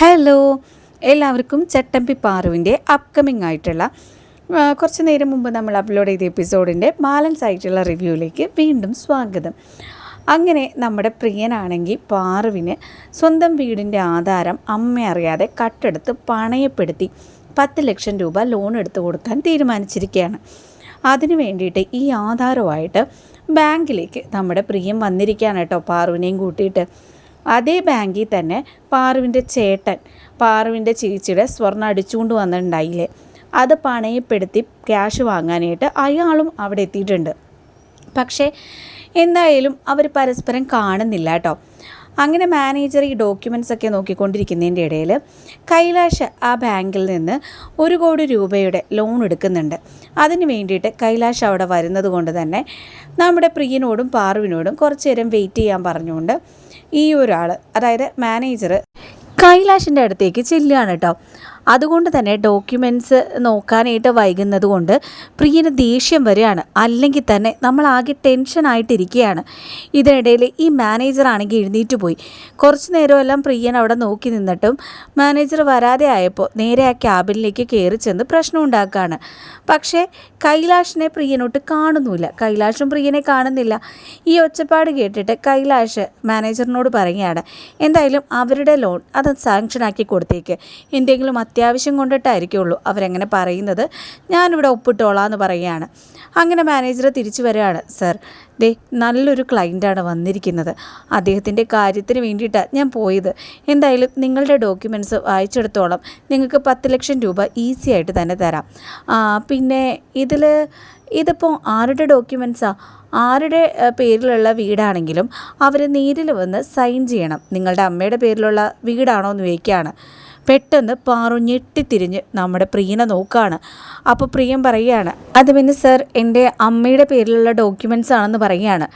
Hello എല്ലാവർക്കും ചട്ടമ്പി പാറുവിന്റെ upcoming ആയിട്ടുള്ള കുറച്ച് നേരം മുമ്പ് നമ്മൾ അപ്ലോഡ് ചെയ്ത എപ്പിസോഡിന്റെ ബാലൻസ് ആയിട്ടുള്ള റിവ്യൂയിലേക്ക് വീണ്ടും സ്വാഗതം. അങ്ങനെ നമ്മുടെ പ്രിയനാണെങ്കിൽ പാറുവിന് സ്വന്തം വീടിന്റെ ആധാരം അമ്മ അറിയാതെ കട്ടെടുത്ത് പണയപ്പെടുത്തി പത്ത് ലക്ഷം രൂപ ലോൺ എടുത്ത് കൊടുക്കാൻ തീരുമാനിച്ചിരിക്കുകയാണ്. അതിനു വേണ്ടിയിട്ട് ഈ ആധാരമായിട്ട് ബാങ്കിലേക്ക് നമ്മുടെ പ്രിയം വന്നിരിക്കുകയാണ് കേട്ടോ പാറുവിനെയും കൂട്ടിയിട്ട്. അതേ ബാങ്കിൽ തന്നെ പാറുവിന്റെ ചേട്ടൻ പാറുവിന്റെ ചേച്ചിയുടെ സ്വർണം അടിച്ചുകൊണ്ട് വന്നിട്ടുണ്ടായില്ലേ? അത് പണയപ്പെടുത്തി ക്യാഷ് വാങ്ങാനായിട്ട് അയാളും അവിടെ എത്തിയിട്ടുണ്ട്. പക്ഷേ എന്തായാലും അവർ പരസ്പരം കാണുന്നില്ല കേട്ടോ. അങ്ങനെ മാനേജർ ഈ ഡോക്യുമെന്റ്സ് ഒക്കെ നോക്കിക്കൊണ്ടിരിക്കുന്നതിന്റെ ഇടയിൽ കൈലാഷ് ആ ബാങ്കിൽ നിന്ന് ഒരു കോടി രൂപയുടെ ലോൺ എടുക്കുന്നുണ്ട്. അതിന് വേണ്ടിയിട്ട് കൈലാഷ് അവിടെ വരുന്നത് കൊണ്ട് തന്നെ നമ്മുടെ പ്രിയനോടും പാറുവിനോടും കുറച്ച് നേരം വെയിറ്റ് ചെയ്യാൻ പറഞ്ഞുകൊണ്ട് ഈ ഒരാൾ അതായത് മാനേജർ കൈലാഷിന്റെ അടുത്തേക്ക് ചെല്ലുകയാണ് കേട്ടോ. അതുകൊണ്ട് തന്നെ ഡോക്യുമെന്റ്സ് നോക്കാനായിട്ട് വൈകുന്നത് കൊണ്ട് പ്രിയന് ദേഷ്യം വരികയാണ്. അല്ലെങ്കിൽ തന്നെ നമ്മൾ ആകെ ടെൻഷനായിട്ടിരിക്കുകയാണ് ഇതിനിടയിൽ ഈ മാനേജർ ആണെങ്കിൽ എഴുന്നേറ്റ് പോയി. കുറച്ച് നേരമെല്ലാം പ്രിയൻ അവിടെ നോക്കി നിന്നിട്ടും മാനേജർ വരാതെ ആയപ്പോൾ നേരെ ആ ക്യാബിനിലേക്ക് കയറി ചെന്ന് പ്രശ്നം ഉണ്ടാക്കുകയാണ്. പക്ഷേ കൈലാഷിനെ പ്രിയനോട്ട് കാണുന്നില്ല കൈലാഷും പ്രിയനെ കാണുന്നില്ല. ഈ ഒച്ചപ്പാട് കേട്ടിട്ട് കൈലാഷ് മാനേജറിനോട് പറയുകയാണ്. എന്തായാലും അവരുടെ ലോൺ അത് സാങ്ഷനാക്കി കൊടുത്തേക്ക്. എന്തെങ്കിലും കൊണ്ടിട്ടായിരിക്കുള്ളൂ അവരങ്ങനെ പറയുന്നത്. ഞാനിവിടെ ഒപ്പിട്ടോളാം എന്ന് പറയുകയാണ്. അങ്ങനെ മാനേജർ തിരിച്ചു വരികയാണ്. സർ ദേ നല്ലൊരു ക്ലയന്റാണ് വന്നിരിക്കുന്നത്. അദ്ദേഹത്തിന്റെ കാര്യത്തിന് വേണ്ടിയിട്ടാണ് ഞാൻ പോയത്. എന്തായാലും നിങ്ങളുടെ ഡോക്യുമെന്റ്സ് വായിച്ചെടുത്തോളം നിങ്ങൾക്ക് പത്ത് ലക്ഷം രൂപ ഈസി ആയിട്ട് തന്നെ തരാം. പിന്നെ ഇതിൽ ഇതിപ്പോൾ ആരുടെ ഡോക്യുമെൻസാ? ആരുടെ പേരിലുള്ള വീടാണെങ്കിലും അവർ നേരിൽ വന്ന് സൈൻ ചെയ്യണം. നിങ്ങളുടെ അമ്മയുടെ പേരിലുള്ള വീടാണോ എന്ന് ചോദിക്കുകയാണ്. പെട്ടെന്ന് പാറു ഞെട്ടിത്തിരിഞ്ഞ് നമ്മുടെ പ്രിയനെ നോക്കുകയാണ് അപ്പോൾ പ്രിയൻ പറയുകയാണ് അത് പിന്നെ സർ എന്റെ അമ്മയുടെ പേരിലുള്ള ഡോക്യുമെന്റ്സ് ആണെന്ന് പറയുകയാണ്.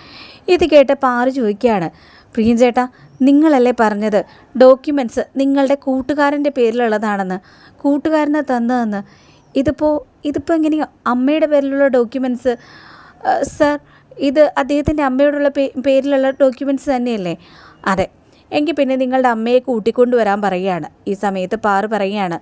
ഇത് കേട്ട് പാറു ചോദിക്കുകയാണ് പ്രിയൻ ചേട്ടാ നിങ്ങളല്ലേ പറഞ്ഞത് ഡോക്യുമെന്റ്സ് നിങ്ങളുടെ കൂട്ടുകാരന്റെ പേരിലുള്ളതാണെന്ന്? കൂട്ടുകാരനെ തന്നതെന്ന്? ഇതിപ്പോൾ ഇതിപ്പോൾ എങ്ങനെയാ അമ്മയുടെ പേരിലുള്ള ഡോക്യുമെന്റ്സ് സർ ഇത് അദ്ദേഹത്തിന്റെ അമ്മയോടുള്ള പേരിലുള്ള ഡോക്യുമെന്റ്സ് തന്നെയല്ലേ? അതെ എങ്കിൽ പിന്നെ നിങ്ങളുടെ അമ്മയെ കൂട്ടിക്കൊണ്ടുവരാൻ പറയുകയാണ്. ഈ സമയത്ത് പാറു പറയുകയാണ്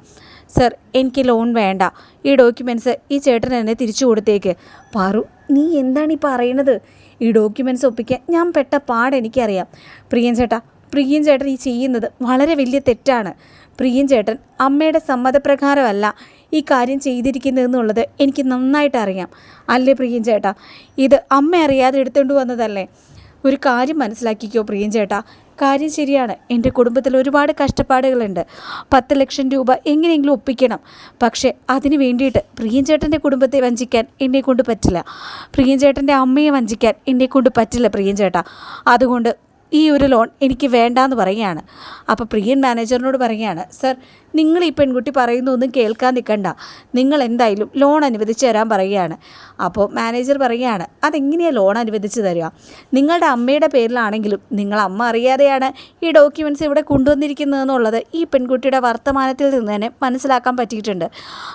സർ എനിക്ക് ലോൺ വേണ്ട. ഈ ഡോക്യുമെന്റ്സ് ഈ ചേട്ടൻ എന്നെ തിരിച്ചു കൊടുത്തേക്ക്. പാറു നീ എന്താണ് ഈ പറയുന്നത്? ഈ ഡോക്യുമെന്റ്സ് ഒപ്പിക്കാൻ ഞാൻ പെട്ട പാട് എനിക്കറിയാം. പ്രിയൻ ചേട്ടാ പ്രിയൻ ചേട്ടൻ ഈ ചെയ്യുന്നത് വളരെ വലിയ തെറ്റാണ്. പ്രിയൻ ചേട്ടൻ അമ്മയുടെ സമ്മതപ്രകാരമല്ല ഈ കാര്യം ചെയ്തിരിക്കുന്നതെന്നുള്ളത് എനിക്ക് നന്നായിട്ട് അറിയാം. അല്ലേ പ്രിയൻ ചേട്ടാ? ഇത് അമ്മ അറിയാതെ എടുത്തുകൊണ്ട് വന്നതല്ലേ? ഒരു കാര്യം മനസ്സിലാക്കിക്കോ പ്രിയൻ ചേട്ടാ. കാര്യം ശരിയാണ്. എന്റെ കുടുംബത്തിൽ ഒരുപാട് കഷ്ടപ്പാടുകളുണ്ട്. പത്ത് ലക്ഷം രൂപ എങ്ങനെയെങ്കിലും ഒപ്പിക്കണം. പക്ഷേ അതിന് വേണ്ടിയിട്ട് പ്രിയഞ്ചേട്ടന്റെ കുടുംബത്തെ വഞ്ചിക്കാൻ എന്നെ കൊണ്ട് പറ്റില്ല. പ്രിയഞ്ചേട്ടന്റെ അമ്മയെ വഞ്ചിക്കാൻ എന്നെ കൊണ്ട് പറ്റില്ല പ്രിയൻ ചേട്ടാ അതുകൊണ്ട് ഈ ഒരു ലോൺ എനിക്ക് വേണ്ടാന്ന് പറയുകയാണ്. അപ്പോൾ പ്രിയൻ മാനേജറിനോട് പറയുകയാണ് സർ നിങ്ങൾ ഈ പെൺകുട്ടി പറയുന്നൊന്നും കേൾക്കാൻ നിൽക്കണ്ട. നിങ്ങൾ എന്തായാലും ലോൺ അനുവദിച്ച് തരാൻ പറയുകയാണ്. അപ്പോൾ മാനേജർ പറയുകയാണ് അതെങ്ങനെയാണ് ലോൺ അനുവദിച്ച് തരിക? നിങ്ങളുടെ അമ്മയുടെ പേരിലാണെങ്കിലും നിങ്ങൾ അമ്മ അറിയാതെയാണ് ഈ ഡോക്യുമെന്റ്സ് ഇവിടെ കൊണ്ടുവന്നിരിക്കുന്നതെന്നുള്ളത് ഈ പെൺകുട്ടിയുടെ വർത്തമാനത്തിൽ നിന്ന് തന്നെ മനസ്സിലാക്കാൻ പറ്റിയിട്ടുണ്ട്.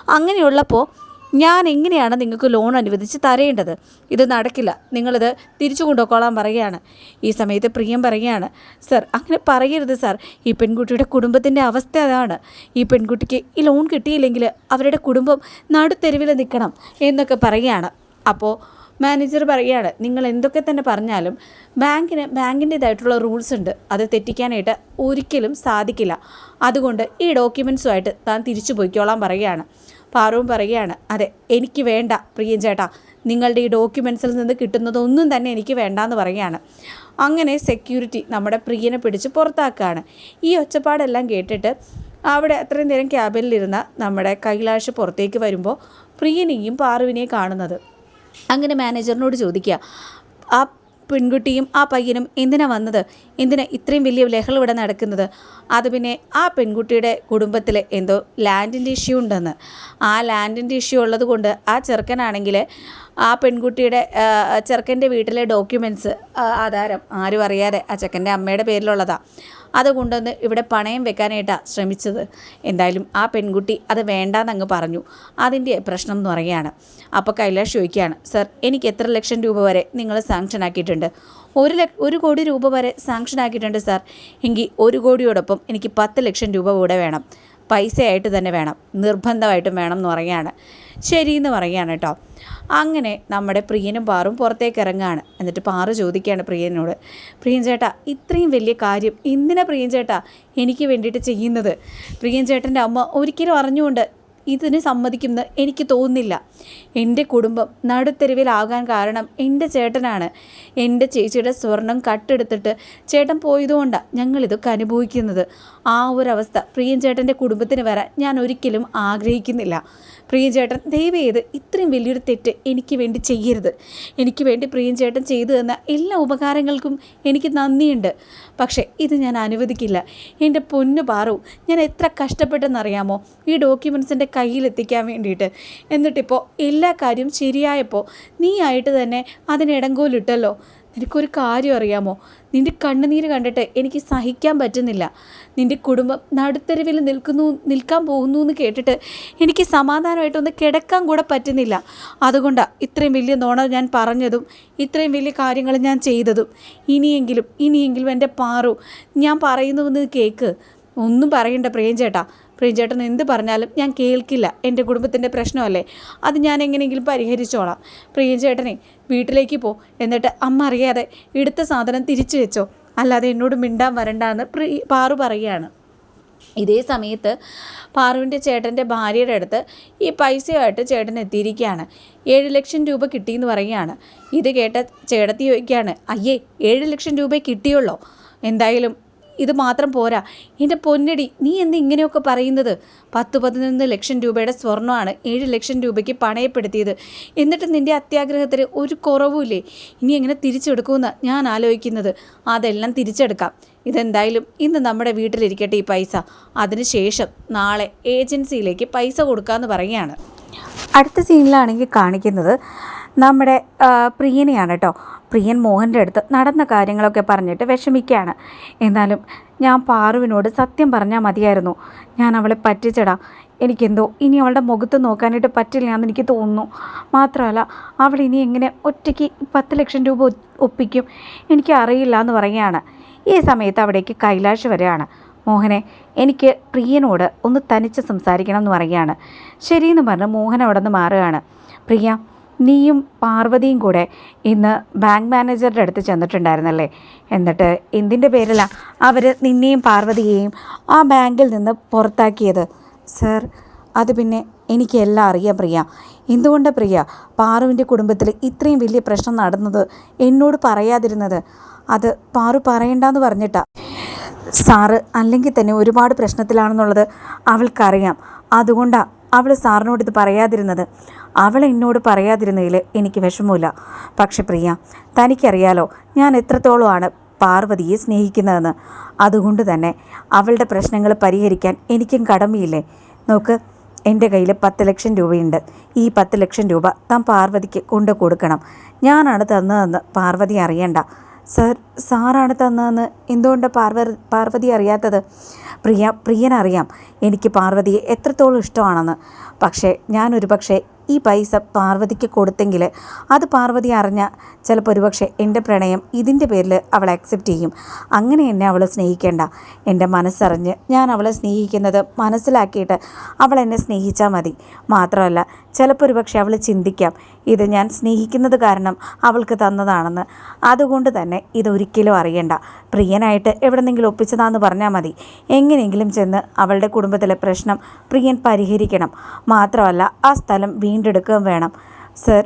അങ്ങനെയുള്ളപ്പോൾ ഞാൻ എങ്ങനെയാണ് നിങ്ങൾക്ക് ലോൺ അനുവദിച്ച് തരേണ്ടത്? ഇത് നടക്കില്ല. നിങ്ങളിത് തിരിച്ചു കൊണ്ടുപോയിക്കോളാൻ പറയുകയാണ്. ഈ സമയത്ത് പ്രിയം പറയുകയാണ് സർ അങ്ങനെ പറയരുത് സർ. ഈ പെൺകുട്ടിയുടെ കുടുംബത്തിന്റെ അവസ്ഥ അതാണ്. ഈ പെൺകുട്ടിക്ക് ഈ ലോൺ കിട്ടിയില്ലെങ്കിൽ അവരുടെ കുടുംബം നടുത്തെരുവിൽ നിൽക്കണം എന്നൊക്കെ പറയുകയാണ്. അപ്പോൾ മാനേജർ പറയുകയാണ് നിങ്ങൾ എന്തൊക്കെ തന്നെ പറഞ്ഞാലും ബാങ്കിന് ബാങ്കിന്റേതായിട്ടുള്ള റൂൾസ് ഉണ്ട്. അത് തെറ്റിക്കാനായിട്ട് ഒരിക്കലും സാധിക്കില്ല. അതുകൊണ്ട് ഈ ഡോക്യുമെൻസുമായിട്ട് താൻ തിരിച്ചു പോയിക്കോളാൻ പറയുകയാണ്. പാറുവും പറയുകയാണ് അതെ എനിക്ക് വേണ്ട പ്രിയൻ ചേട്ടാ. നിങ്ങളുടെ ഈ ഡോക്യുമെൻസിൽ നിന്ന് കിട്ടുന്നതൊന്നും തന്നെ എനിക്ക് വേണ്ടാന്ന് പറയുകയാണ്. അങ്ങനെ സെക്യൂരിറ്റി നമ്മുടെ പ്രിയനെ പിടിച്ച് പുറത്താക്കുകയാണ്. ഈ ഒച്ചപ്പാടെല്ലാം കേട്ടിട്ട് അവിടെ അത്രയും നേരം ക്യാബിനിലിരുന്ന നമ്മുടെ കൈലാഷ് പുറത്തേക്ക് വരുമ്പോൾ പ്രിയനെയും പാറുവിനെയും കാണുന്നത്. അങ്ങനെ മാനേജറിനോട് ചോദിക്കുക ആ പെൺകുട്ടിയും ആ പയ്യനും എന്തിനാ വന്നത്? എന്തിനാ ഇത്രയും വലിയ ലഹള ഇവിടെ നടക്കുന്നത്? അത് പിന്നെ ആ പെൺകുട്ടിയുടെ കുടുംബത്തിൽ എന്തോ ലാൻഡിന്റെ ഇഷ്യൂ ഉണ്ടെന്ന്. ആ ലാൻഡിന്റെ ഇഷ്യൂ ഉള്ളത് കൊണ്ട് ആ ചെറുക്കനാണെങ്കിൽ ആ പെൺകുട്ടിയുടെ ചെറുക്കന്റെ വീട്ടിലെ ഡോക്യുമെന്റ്സ് ആധാരം ആരും അറിയാതെ ആ ചെക്കന്റെ അമ്മയുടെ പേരിലുള്ളതാണ് അത് കൊണ്ടുവന്ന് ഇവിടെ പണയം വെക്കാനായിട്ടാണ് ശ്രമിച്ചത്. എന്തായാലും ആ പെൺകുട്ടി അത് വേണ്ടാന്നങ്ങ് പറഞ്ഞു. അതിന്റെ പ്രശ്നം എന്ന് പറയുകയാണ്. അപ്പോൾ കൈലാഷ് ചോദിക്കുകയാണ് സർ എനിക്ക് എത്ര ലക്ഷം രൂപ വരെ നിങ്ങൾ സാങ്ഷൻ ആക്കിയിട്ടുണ്ട്? ഒരു ലക്ഷ ഒരു കോടി രൂപ വരെ സാങ്ഷൻ ആക്കിയിട്ടുണ്ട് സാർ. എങ്കിൽ ഒരു കോടിയോടൊപ്പം എനിക്ക് പത്ത് ലക്ഷം രൂപ കൂടെ വേണം. പൈസയായിട്ട് തന്നെ വേണം. നിർബന്ധമായിട്ടും വേണം എന്ന് പറയുകയാണ്. ശരിയെന്ന് പറയുകയാണ് കേട്ടോ. അങ്ങനെ നമ്മുടെ പ്രിയനും പാറും പുറത്തേക്ക് ഇറങ്ങുകയാണ് എന്നിട്ട് പാറു ചോദിക്കുകയാണ് പ്രിയനോട് പ്രിയൻ ചേട്ടാ ഇത്രയും വലിയ കാര്യം എന്തിനാ പ്രിയൻ ചേട്ടാ എനിക്ക് വേണ്ടിയിട്ട് ചെയ്യുന്നത്? പ്രിയൻ ചേട്ടന്റെ അമ്മ ഒരിക്കലും അറിഞ്ഞുകൊണ്ട് ഇതിന് സമ്മതിക്കുമെന്ന് എനിക്ക് തോന്നുന്നില്ല. എന്റെ കുടുംബം നടുത്തെരുവിലാകാൻ കാരണം എന്റെ ചേട്ടനാണ്. എന്റെ ചേച്ചിയുടെ സ്വർണം കട്ടെടുത്തിട്ട് ചേട്ടൻ പോയതുകൊണ്ടാണ് ഞങ്ങളിതൊക്കെ അനുഭവിക്കുന്നത്. ആ ഒരു അവസ്ഥ പ്രിയൻ ചേട്ടന്റെ കുടുംബത്തിന് വരാൻ ഞാൻ ഒരിക്കലും ആഗ്രഹിക്കുന്നില്ല. പ്രിയഞ്ചേട്ടൻ ദയവ് ചെയ്ത് ഇത്രയും വലിയൊരു തെറ്റ് എനിക്ക് വേണ്ടി ചെയ്യരുത്. എനിക്ക് വേണ്ടി പ്രിയഞ്ചേട്ടൻ ചെയ്തു തന്ന എല്ലാ ഉപകാരങ്ങൾക്കും എനിക്ക് നന്ദിയുണ്ട്. പക്ഷേ ഇത് ഞാൻ അനുവദിക്കില്ല. എന്റെ പൊന്നു പാറു ഞാൻ എത്ര കഷ്ടപ്പെട്ടെന്നറിയാമോ? ഈ ഡോക്യുമെൻസിന്റെ കയ്യിലെത്തിക്കാൻ വേണ്ടിയിട്ട്. എന്നിട്ടിപ്പോൾ എല്ലാ കാര്യവും ശരിയായപ്പോൾ നീ ആയിട്ട് തന്നെ അതിന് ഇടങ്കോലിട്ടല്ലോ നിനക്കൊരു കാര്യം അറിയാമോ? നിന്റെ കണ്ണുനീര് കണ്ടിട്ട് എനിക്ക് സഹിക്കാൻ പറ്റുന്നില്ല. നിന്റെ കുടുംബം നടുത്തെരുവിൽ നിൽക്കുന്നു നിൽക്കാൻ പോകുന്നു എന്ന് കേട്ടിട്ട് എനിക്ക് സമാധാനമായിട്ടൊന്ന് കിടക്കാൻ കൂടെ പറ്റുന്നില്ല. അതുകൊണ്ടാണ് ഇത്രയും വലിയ നോണ ഞാൻ പറഞ്ഞതും ഇത്രയും വലിയ കാര്യങ്ങൾ ഞാൻ ചെയ്തതും. ഇനിയെങ്കിലും ഇനിയെങ്കിലും എന്റെ പാറു ഞാൻ പറയുന്നുവെന്ന് കേക്ക്. ഒന്നും പറയണ്ട പ്രേം ചേട്ടാ പ്രിയചേട്ടൻ എന്ത് പറഞ്ഞാലും ഞാൻ കേൾക്കില്ല. എന്റെ കുടുംബത്തിന്റെ പ്രശ്നമല്ലേ? അത് ഞാൻ എങ്ങനെയെങ്കിലും പരിഹരിച്ചോളാം. പ്രിയഞ്ചേട്ടനെ വീട്ടിലേക്ക് പോ. എന്നിട്ട് അമ്മ അറിയാതെ എടുത്ത സാധനം തിരിച്ചു വെച്ചോ. അല്ലാതെ എന്നോട് മിണ്ടാൻ വരണ്ട എന്ന് പ്രീ പാറു പറയുകയാണ്. ഇതേ സമയത്ത് പാറുവിന്റെ ചേട്ടന്റെ ഭാര്യയുടെ അടുത്ത് ഈ പൈസയായിട്ട് ചേട്ടൻ എത്തിയിരിക്കുകയാണ്. ഏഴ് ലക്ഷം രൂപ കിട്ടിയെന്ന് പറയുകയാണ്. ഇത് കേട്ട ചേട്ടത്തി ചോദിക്കുകയാണ് അയ്യേ ഏഴ് ലക്ഷം രൂപ കിട്ടിയുള്ളോ? എന്തായാലും ഇത് മാത്രം പോരാ. എന്റെ പൊന്നടി നീ എന്ത് ഇങ്ങനെയൊക്കെ പറയുന്നത്? പത്ത് പതിനൊന്ന് ലക്ഷം രൂപയുടെ സ്വർണമാണ് ഏഴ് ലക്ഷം രൂപയ്ക്ക് പണയപ്പെടുത്തിയത്. എന്നിട്ട് നിന്റെ അത്യാഗ്രഹത്തിന് ഒരു കുറവുമില്ലേ? ഇനി എങ്ങനെ തിരിച്ചെടുക്കുമെന്ന് ഞാൻ ആലോചിക്കുന്നത്. അതെല്ലാം തിരിച്ചെടുക്കാം. ഇതെന്തായാലും ഇന്ന് നമ്മുടെ വീട്ടിലിരിക്കട്ടെ ഈ പൈസ. അതിനുശേഷം നാളെ ഏജൻസിയിലേക്ക് പൈസ കൊടുക്കാമെന്ന് പറയുകയാണ്. അടുത്ത സീനിലാണെങ്കിൽ കാണിക്കുന്നത് നമ്മുടെ പ്രിയനെയാണ് കേട്ടോ പ്രിയൻ മോഹന്റെ അടുത്ത് നടന്ന കാര്യങ്ങളൊക്കെ പറഞ്ഞിട്ട് വിഷമിക്കുകയാണ് എന്നാലും ഞാൻ പാറുവിനോട് സത്യം പറഞ്ഞാൽ മതിയായിരുന്നു. ഞാൻ അവളെ പറ്റിച്ചടാ. എനിക്കെന്തോ ഇനി അവളുടെ മുഖത്ത് നോക്കാനായിട്ട് പറ്റില്ല എന്ന് എനിക്ക് തോന്നുന്നു. മാത്രമല്ല അവൾ ഇനി എങ്ങനെ ഒറ്റയ്ക്ക് പത്ത് ലക്ഷം രൂപ ഒപ്പിക്കും എനിക്ക് അറിയില്ല എന്ന് പറയുകയാണ്. ഈ സമയത്ത് അവിടേക്ക് കൈലാഷ് വരികയാണ്. മോഹനെ എനിക്ക് പ്രിയനോട് ഒന്ന് തനിച്ച് സംസാരിക്കണം എന്ന് പറയുകയാണ്. ശരിയെന്ന് പറഞ്ഞ് മോഹൻ അവിടെ നിന്ന് മാറുകയാണ്. പ്രിയ നീയും പാർവതിയും കൂടെ ഇന്ന് ബാങ്ക് മാനേജറുടെ അടുത്ത് ചെന്നിട്ടുണ്ടായിരുന്നല്ലേ? എന്നിട്ട് എന്തിന്റെ പേരിലാണ് അവർ നിന്നെയും പാർവതിയെയും ആ ബാങ്കിൽ നിന്ന് പുറത്താക്കിയത്? സർ അത് പിന്നെ എനിക്കെല്ലാം അറിയാം പ്രിയ. എന്തുകൊണ്ടാണ് പ്രിയ? പാറുവിന്റെ കുടുംബത്തിൽ ഇത്രയും വലിയ പ്രശ്നം നടന്നത് എന്നോട് പറയാതിരുന്നത്? അത് പാറു പറയണ്ടെന്ന് പറഞ്ഞിട്ടാ. സാറ് അല്ലെങ്കിൽ തന്നെ ഒരുപാട് പ്രശ്നത്തിലാണെന്നുള്ളത് അവൾക്കറിയാം. അതുകൊണ്ടാണ് അവൾ സാറിനോട് ഇത് പറയാതിരുന്നത്. അവൾ എന്നോട് പറയാതിരുന്നതിൽ എനിക്ക് വിഷമമില്ല പക്ഷെ പ്രിയ തനിക്കറിയാലോ ഞാൻ എത്രത്തോളമാണ് പാർവതിയെ സ്നേഹിക്കുന്നതെന്ന്. അതുകൊണ്ട് തന്നെ അവളുടെ പ്രശ്നങ്ങൾ പരിഹരിക്കാൻ എനിക്കും കടമയില്ലേ? നോക്ക് എന്റെ കയ്യിൽ പത്ത് ലക്ഷം രൂപയുണ്ട്. ഈ പത്ത് ലക്ഷം രൂപ താൻ പാർവതിക്ക് കൊണ്ടു കൊടുക്കണം. ഞാനാണ് തന്നതെന്ന് പാർവതി അറിയണ്ട. സർ സാറാണ് തന്നതെന്ന് എന്തുകൊണ്ട് പാർവ പാർവതി അറിയാത്തത്? പ്രിയ പ്രിയനറിയാം. എനിക്ക് പാർവതിയെ എത്രത്തോളം ഇഷ്ടമാണെന്ന്. പക്ഷേ ഞാനൊരു പക്ഷേ ഈ പൈസ പാർവതിക്ക് കൊടുത്തെങ്കിൽ അത് പാർവതി അറിഞ്ഞ ചിലപ്പോൾ ഒരുപക്ഷെ എന്റെ പ്രണയം ഇതിന്റെ പേരിൽ അവൾ അക്സെപ്റ്റ് ചെയ്യും. അങ്ങനെ എന്നെ അവൾ സ്നേഹിക്കേണ്ട. എന്റെ മനസ്സറിഞ്ഞ് ഞാൻ അവളെ സ്നേഹിക്കുന്നത് മനസ്സിലാക്കിയിട്ട് അവൾ എന്നെ സ്നേഹിച്ചാൽ മതി. മാത്രമല്ല ചിലപ്പോൾ ഒരുപക്ഷെ അവൾ ചിന്തിക്കാം ഇത് ഞാൻ സ്നേഹിക്കുന്നത് കാരണം അവൾക്ക് തന്നതാണെന്ന്. അതുകൊണ്ട് തന്നെ ഇതൊരിക്കലും അറിയണ്ട. പ്രിയനായിട്ട് എവിടെന്നെങ്കിലും ഒപ്പിച്ചതാന്ന് പറഞ്ഞാൽ മതി. എങ്ങനെയെങ്കിലും ചെന്ന് അവളുടെ കുടുംബത്തിലെ പ്രശ്നം പ്രിയൻ പരിഹരിക്കണം. മാത്രമല്ല ആ സ്ഥലം വീണ്ടെടുക്കുകയും വേണം. സർ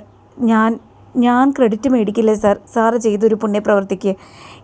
ഞാൻ ഞാൻ ക്രെഡിറ്റ് മേടിക്കില്ലേ സാർ സാറ് ചെയ്തൊരു പുണ്യപ്രവൃത്തിക്ക്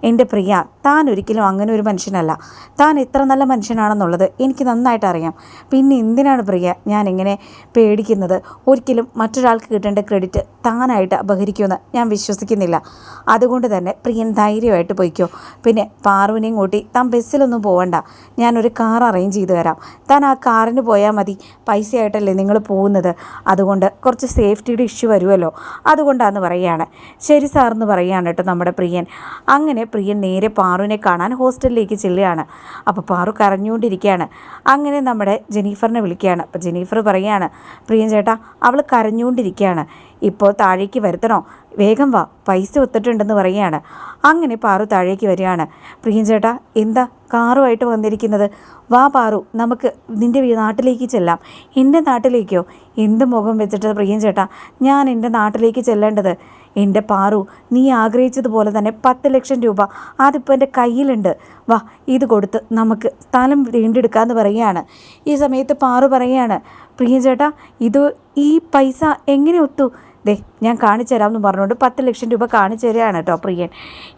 എന്റെ പ്രിയ താൻ ഒരിക്കലും അങ്ങനെ ഒരു മനുഷ്യനല്ല. താൻ എത്ര നല്ല മനുഷ്യനാണെന്നുള്ളത് എനിക്ക് നന്നായിട്ട് അറിയാം. പിന്നെ എന്തിനാണ് പ്രിയ ഞാൻ ഇങ്ങനെ പേടിക്കുന്നത്? ഒരിക്കലും മറ്റൊരാൾക്ക് കിട്ടേണ്ട ക്രെഡിറ്റ് താനായിട്ട് അപഹരിക്കുമെന്ന് ഞാൻ വിശ്വസിക്കുന്നില്ല. അതുകൊണ്ട് തന്നെ പ്രിയൻ ധൈര്യമായിട്ട് പോയിക്കോ. പിന്നെ പാറുവിനെയും കൂട്ടി താൻ ബസ്സിലൊന്നും പോകണ്ട ഞാനൊരു കാർ അറേഞ്ച് ചെയ്തു തരാം. താൻ ആ കാറിന് പോയാൽ മതി. പൈസയായിട്ടല്ലേ നിങ്ങൾ പോകുന്നത്? അതുകൊണ്ട് കുറച്ച് സേഫ്റ്റിയുടെ ഇഷ്യൂ വരുമല്ലോ. അതുകൊണ്ടാണ് എന്ന് പറയുകയാണ്. ശരി സാർ എന്ന് പറയുകയാണ് കേട്ടോ നമ്മുടെ പ്രിയൻ. അങ്ങനെ പ്രിയൻ നേരെ പാറുവിനെ കാണാൻ ഹോസ്റ്റലിലേക്ക് ചെല്ലുകയാണ്. അപ്പോൾ പാറു കരഞ്ഞുകൊണ്ടിരിക്കുകയാണ്. അങ്ങനെ നമ്മുടെ ജെനീഫറിനെ വിളിക്കുകയാണ്. അപ്പോൾ ജെനീഫർ പറയുകയാണ് പ്രിയൻ ചേട്ടാ അവൾ കരഞ്ഞുകൊണ്ടിരിക്കുകയാണ്. ഇപ്പോൾ താഴേക്ക് വരുത്തണോ? വേഗം വാ. പൈസ ഒത്തിട്ടുണ്ടെന്ന് പറയുകയാണ്. അങ്ങനെ പാറു താഴേക്ക് വരികയാണ്. പ്രിയൻ ചേട്ടാ എന്താ കാറുമായിട്ട് വന്നിരിക്കുന്നത്? വാ പാറു നമുക്ക് നിന്റെ നാട്ടിലേക്ക് ചെല്ലാം. എന്റെ നാട്ടിലേക്കോ? എന്ത് മുഖം വെച്ചിട്ട് പ്രിയൻ ചേട്ടാ ഞാൻ എന്റെ നാട്ടിലേക്ക് ചെല്ലേണ്ടത്? എന്റെ പാറു നീ ആഗ്രഹിച്ചതുപോലെ തന്നെ പത്ത് ലക്ഷം രൂപ അതിപ്പോൾ എന്റെ കയ്യിലുണ്ട്. വാ ഇത് കൊടുത്ത് നമുക്ക് സ്ഥലം വീണ്ടെടുക്കാമെന്ന് പറയുകയാണ്. ഈ സമയത്ത് പാറു പറയുകയാണ് പ്രിയഞ്ചേട്ടാ ഇത് ഈ പൈസ എങ്ങനെ ഒത്തു? ദേ ഞാൻ കാണിച്ചു തരാമെന്ന് പറഞ്ഞുകൊണ്ട് പത്ത് ലക്ഷം രൂപ കാണിച്ചു തരികയാണ് കേട്ടോ പ്രിയൻ.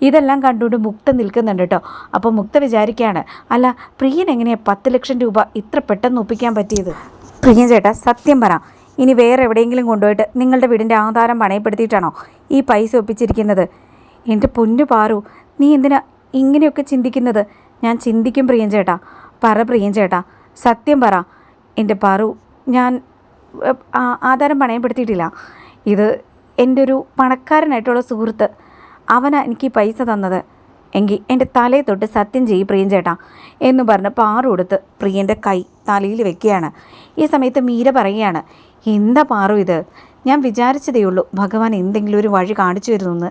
ഇതെല്ലാം കണ്ടുകൊണ്ട് മുക്ത നിൽക്കുന്നുണ്ട് കേട്ടോ അപ്പോൾ മുക്ത വിചാരിക്കുകയാണ് അല്ല പ്രിയൻ എങ്ങനെയാണ് പത്ത് ലക്ഷം രൂപ ഇത്ര പെട്ടെന്ന് ഒപ്പിക്കാൻ പറ്റിയത്? പ്രിയൻ ചേട്ടാ സത്യം പറ. ഇനി വേറെ എവിടെയെങ്കിലും കൊണ്ടുപോയിട്ട് നിങ്ങളുടെ വീടിന്റെ ആധാരം പണയപ്പെടുത്തിയിട്ടാണോ ഈ പൈസ ഒപ്പിച്ചിരിക്കുന്നത്? എന്റെ പൊന്നു പാറു നീ എന്തിനാ ഇങ്ങനെയൊക്കെ ചിന്തിക്കുന്നത്? ഞാൻ ചിന്തിക്കും പ്രിയൻ ചേട്ടാ. പറ പ്രിയൻ ചേട്ടാ. സത്യം പറ. എന്റെ പാറു ഞാൻ ആധാരം പണയപ്പെടുത്തിയിട്ടില്ല. ഇത് എന്റെ ഒരു പണക്കാരനായിട്ടുള്ള സുഹൃത്ത് അവനാ എനിക്ക് പൈസ തന്നത്. എങ്കിൽ എന്റെ തലയെ തൊട്ട് സത്യം ചെയ്യും പ്രിയൻ ചേട്ടാ എന്ന് പറഞ്ഞ് പാറു കൊടുത്ത് പ്രിയന്റെ കൈ തലയിൽ വെക്കുകയാണ്. ഈ സമയത്ത് മീര പറയുകയാണ് എന്താ പാറു ഇത്? ഞാൻ വിചാരിച്ചതേ ഉള്ളൂ ഭഗവാൻ എന്തെങ്കിലും ഒരു വഴി കാണിച്ചു തരുന്നെന്ന്.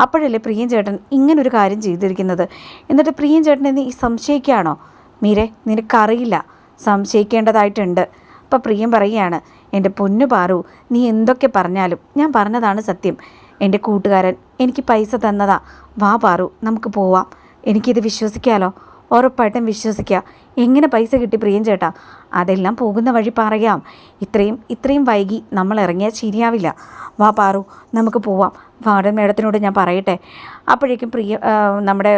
അപ്പോഴല്ലേ പ്രിയൻ ചേട്ടൻ ഇങ്ങനൊരു കാര്യം ചെയ്തിരിക്കുന്നത്? എന്നിട്ട് പ്രിയൻ ചേട്ടൻ നീ സംശയിക്കുകയാണോ? മീരെ നിനക്കറിയില്ല. സംശയിക്കേണ്ടതായിട്ടുണ്ട്. അപ്പോൾ പ്രിയം പറയുകയാണ് എന്റെ പൊന്നു പാറു നീ എന്തൊക്കെ പറഞ്ഞാലും ഞാൻ പറഞ്ഞതാണ് സത്യം. എന്റെ കൂട്ടുകാരൻ എനിക്ക് പൈസ തന്നതാ. വാ പാറു നമുക്ക് പോവാം. എനിക്കിത് വിശ്വസിക്കാലോ? ഉറപ്പായിട്ടും വിശ്വസിക്കുക എങ്ങനെ പൈസ കിട്ടി പ്രിയം ചേട്ടാ? അതെല്ലാം പോകുന്ന വഴി പറയാം. ഇത്രയും ഇത്രയും വൈകി നമ്മൾ ഇറങ്ങിയാൽ ശരിയാവില്ല. വാ പാറു നമുക്ക് പോവാം. വാർഡൻ മേഡത്തിനോട് ഞാൻ പറയട്ടെ? അപ്പോഴേക്കും പ്രിയ നമ്മുടെ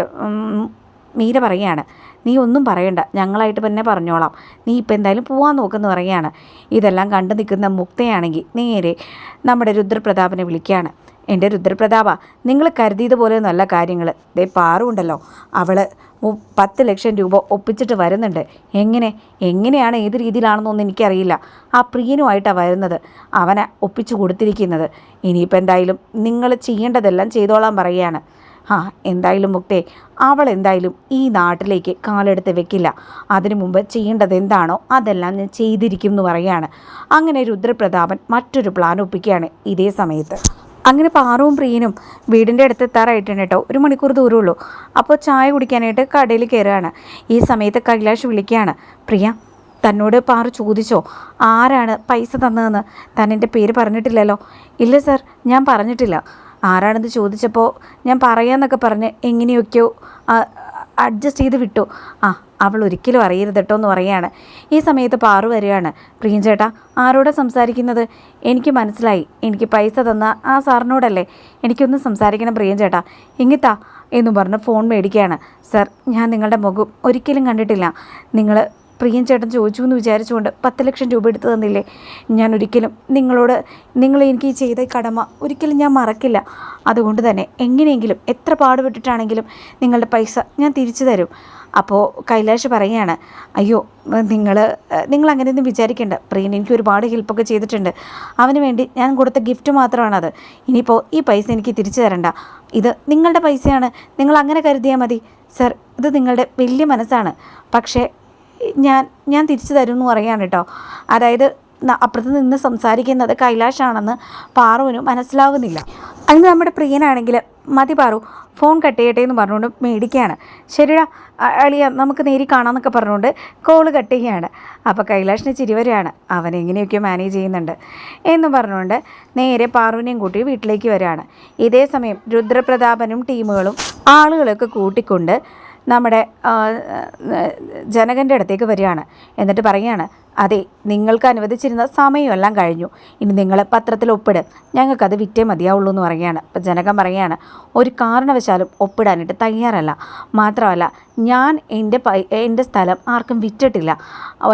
മീര പറയുകയാണ്. നീ ഒന്നും പറയണ്ട. ഞങ്ങളായിട്ട് തന്നെ പറഞ്ഞോളാം. നീ ഇപ്പം എന്തായാലും പോവാൻ നോക്കുന്നു പറയുകയാണ്. ഇതെല്ലാം കണ്ടു നിൽക്കുന്ന മുക്തയാണെങ്കിൽ നേരെ നമ്മുടെ രുദ്രപ്രതാപനെ വിളിക്കുകയാണ്. എന്റെ രുദ്രപ്രതാപ നിങ്ങൾ കരുതിയതുപോലെ നല്ല കാര്യങ്ങൾ ദേ പാറുണ്ടല്ലോ. അവൾ പത്ത് ലക്ഷം രൂപ ഒപ്പിച്ചിട്ട് വരുന്നുണ്ട്. എങ്ങനെ? എങ്ങനെയാണ് ഏത് രീതിയിലാണെന്നൊന്നും എനിക്കറിയില്ല. ആ പ്രിയനുമായിട്ടാണ് വരുന്നത്. അവനെ ഒപ്പിച്ചു കൊടുത്തിരിക്കുന്നത്. ഇനിയിപ്പോൾ എന്തായാലും നിങ്ങൾ ചെയ്യേണ്ടതെല്ലാം ചെയ്തോളാൻ പറയുകയാണ്. ആ എന്തായാലും മുക്തേ അവൾ എന്തായാലും ഈ നാട്ടിലേക്ക് കാലെടുത്ത് വെക്കില്ല. അതിനു മുമ്പ് ചെയ്യേണ്ടത് എന്താണോ അതെല്ലാം ഞാൻ ചെയ്തിരിക്കും എന്ന് പറയുകയാണ് അങ്ങനെ രുദ്രപ്രതാപൻ മറ്റൊരു പ്ലാൻ ഒപ്പിക്കുകയാണ് ഇതേ സമയത്ത്. അങ്ങനെ പാറവും പ്രിയനും വീടിന്റെ അടുത്ത് എത്താറായിട്ടുണ്ട് കേട്ടോ. ഒരു മണിക്കൂർ ദൂരമുള്ളൂ. അപ്പോൾ ചായ കുടിക്കാനായിട്ട് കടയിൽ കയറുകയാണ്. ഈ സമയത്ത് കൈലാഷ് വിളിക്കുകയാണ്. പ്രിയ തന്നോട് പാറു ചോദിച്ചോ? ആരാണ് പൈസ തന്നതെന്ന്? താൻ എന്റെ പേര് പറഞ്ഞിട്ടില്ലല്ലോ? ഇല്ല സർ ഞാൻ പറഞ്ഞിട്ടില്ല. ആരാണെന്ന് ചോദിച്ചപ്പോൾ ഞാൻ പറയാമെന്നൊക്കെ പറഞ്ഞ് എങ്ങനെയൊക്കെയോ അഡ്ജസ്റ്റ് ചെയ്ത് വിട്ടു. ആ അവൾ ഒരിക്കലും അറിയരുത് കേട്ടോ എന്ന് പറയാണ് ഈ സമയത്ത് പാറു വരികയാണ്. പ്രിയൻ ചേട്ടാ ആരോടാ സംസാരിക്കുന്നത്? എനിക്ക് മനസ്സിലായി. എനിക്ക് പൈസ തന്ന ആ സാറിനോടല്ലേ? എനിക്കൊന്ന് സംസാരിക്കണം പ്രിയൻ ചേട്ടാ ഇങ്ങിത്താ എന്നും പറഞ്ഞ് ഫോൺ മേടിക്കുകയാണ്. സർ ഞാൻ നിങ്ങളുടെ മുഖം ഒരിക്കലും കണ്ടിട്ടില്ല. നിങ്ങൾ പ്രിയൻ ചേട്ടൻ ചോദിച്ചു എന്ന് വിചാരിച്ചുകൊണ്ട് പത്ത് ലക്ഷം രൂപ എടുത്തു തന്നില്ലേ? ഞാൻ ഒരിക്കലും നിങ്ങളോട് നിങ്ങൾ എനിക്ക് ചെയ്ത കടമ ഒരിക്കലും ഞാൻ മറക്കില്ല. അതുകൊണ്ട് തന്നെ എങ്ങനെയെങ്കിലും എത്ര പാടുപെട്ടിട്ടാണെങ്കിലും നിങ്ങളുടെ പൈസ ഞാൻ തിരിച്ചു തരും. അപ്പോൾ കൈലാഷ് പറയുകയാണ് അയ്യോ നിങ്ങൾ നിങ്ങൾ അങ്ങനെയൊന്നും വിചാരിക്കേണ്ട. പ്രിയൻ എനിക്ക് ഒരുപാട് ഹെൽപ്പൊക്കെ ചെയ്തിട്ടുണ്ട്. അവന് വേണ്ടി ഞാൻ കൊടുത്ത ഗിഫ്റ്റ് മാത്രമാണത്. ഇനിയിപ്പോൾ ഈ പൈസ എനിക്ക് തിരിച്ചു തരണ്ട. ഇത് നിങ്ങളുടെ പൈസയാണ്. നിങ്ങൾ അങ്ങനെ കരുതിയാൽ മതി. സർ ഇത് നിങ്ങളുടെ വലിയ മനസ്സാണ്. പക്ഷേ ഞാൻ ഞാൻ തിരിച്ചു തരും എന്ന് പറയാണ് കേട്ടോ. അതായത് അപ്പുറത്ത് നിന്ന് സംസാരിക്കുന്നത് കൈലാഷാണെന്ന് പാറുവിന് മനസ്സിലാകുന്നില്ല അതിന് നമ്മുടെ പ്രിയനാണെങ്കിൽ മതി പാറു ഫോൺ കട്ട് ചെയ്യട്ടെ എന്ന് പറഞ്ഞുകൊണ്ട് മേടിക്കുകയാണ്. ശരിടാ അളിയ നമുക്ക് നേരി കാണാമെന്നൊക്കെ പറഞ്ഞുകൊണ്ട് കോൾ കട്ട് ചെയ്യുകയാണ്. അപ്പോൾ കൈലാഷിന് ചിരി വരികയാണ്. അവൻ എങ്ങനെയൊക്കെയോ മാനേജ് ചെയ്യുന്നുണ്ട്. എന്ന് പറഞ്ഞുകൊണ്ട് നേരെ പാറുവിനെയും കൂട്ടി വീട്ടിലേക്ക് വരികയാണ്. ഇതേ സമയം രുദ്രപ്രതാപനും ടീമുകളും ആളുകളൊക്കെ കൂട്ടിക്കൊണ്ട് നമ്മുടെ ജനകന്റെ അടുത്തേക്ക് വരികയാണ്. എന്നിട്ട് പറയുകയാണ് അതെ നിങ്ങൾക്ക് അനുവദിച്ചിരുന്ന സമയമെല്ലാം കഴിഞ്ഞു. ഇനി നിങ്ങൾ പത്രത്തിൽ ഒപ്പിട്. ഞങ്ങൾക്കത് വിറ്റേ മതിയാവുള്ളൂ എന്ന് പറയുകയാണ്. അപ്പം ജനകം പറയുകയാണ് ഒരു കാരണവശാലും ഒപ്പിടാനായിട്ട് തയ്യാറല്ല. മാത്രമല്ല ഞാൻ എന്റെ പൈ എന്റെ സ്ഥലം ആർക്കും വിറ്റിട്ടില്ല.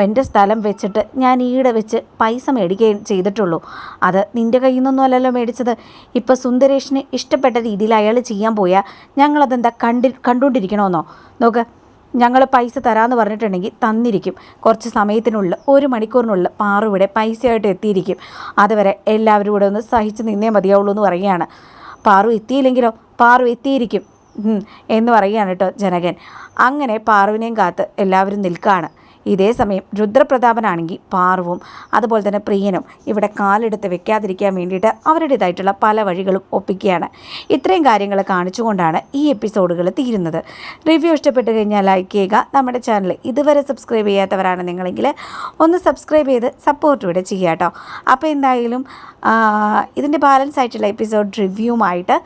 എന്റെ സ്ഥലം വെച്ചിട്ട് ഞാൻ ഈടെ വെച്ച് പൈസ മേടിക്കുകയും ചെയ്തിട്ടുള്ളൂ. അത് നിന്റെ കയ്യിൽ നിന്നൊന്നും അല്ലല്ലോ മേടിച്ചത്. ഇപ്പോൾ സുന്ദരേഷിന് ഇഷ്ടപ്പെട്ട രീതിയിൽ അയാൾ ചെയ്യാൻ പോയാൽ ഞങ്ങളതെന്താ കണ്ടി കണ്ടുകൊണ്ടിരിക്കണമെന്നോ നോക്ക് ഞങ്ങൾ പൈസ തരാമെന്ന് പറഞ്ഞിട്ടുണ്ടെങ്കിൽ തന്നിരിക്കും. കുറച്ച് സമയത്തിനുള്ളിൽ ഒരു മണിക്കൂറിനുള്ളിൽ പാറു ഇവിടെ പൈസയായിട്ട് എത്തിയിരിക്കും. അതുവരെ എല്ലാവരും കൂടെ ഒന്ന് സഹിച്ച് നിന്നേ മതിയാവുള്ളൂ എന്ന് പറയുകയാണ്. പാറു എത്തിയില്ലെങ്കിലോ? പാറു എത്തിയിരിക്കും. എന്ന് പറയുകയാണ് കേട്ടോ ജനകൻ. അങ്ങനെ പാറുവിനെയും കാത്ത് എല്ലാവരും നിൽക്കുകയാണ് ഇതേ സമയം രുദ്രപ്രതാപനാണെങ്കിൽ പാർവും അതുപോലെ തന്നെ പ്രിയനും ഇവിടെ കാലെടുത്ത് വെക്കാതിരിക്കാൻ വേണ്ടിയിട്ട് അവരുടേതായിട്ടുള്ള പല വഴികളും ഒപ്പിക്കുകയാണ്. ഇത്രയും കാര്യങ്ങൾ കാണിച്ചുകൊണ്ടാണ് ഈ എപ്പിസോഡുകൾ തീരുന്നത്. റിവ്യൂ ഇഷ്ടപ്പെട്ട് കഴിഞ്ഞാൽ ലൈക്ക് ചെയ്യുക. നമ്മുടെ ചാനൽ ഇതുവരെ സബ്സ്ക്രൈബ് ചെയ്യാത്തവരാണ് നിങ്ങളെങ്കിൽ ഒന്ന് സബ്സ്ക്രൈബ് ചെയ്ത് സപ്പോർട്ട് ഇവിടെ ചെയ്യുക കേട്ടോ. അപ്പോൾ എന്തായാലും ഇതിന്റെ ബാലൻസ് ആയിട്ടുള്ള എപ്പിസോഡ് റിവ്യൂമായിട്ട്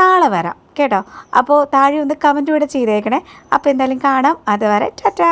നാളെ വരാം കേട്ടോ. അപ്പോൾ താഴെ ഒന്ന് കമന്റ് ഇവിടെ ചെയ്തേക്കണേ. അപ്പോൾ എന്തായാലും കാണാം. അതുവരെ ടാറ്റാ.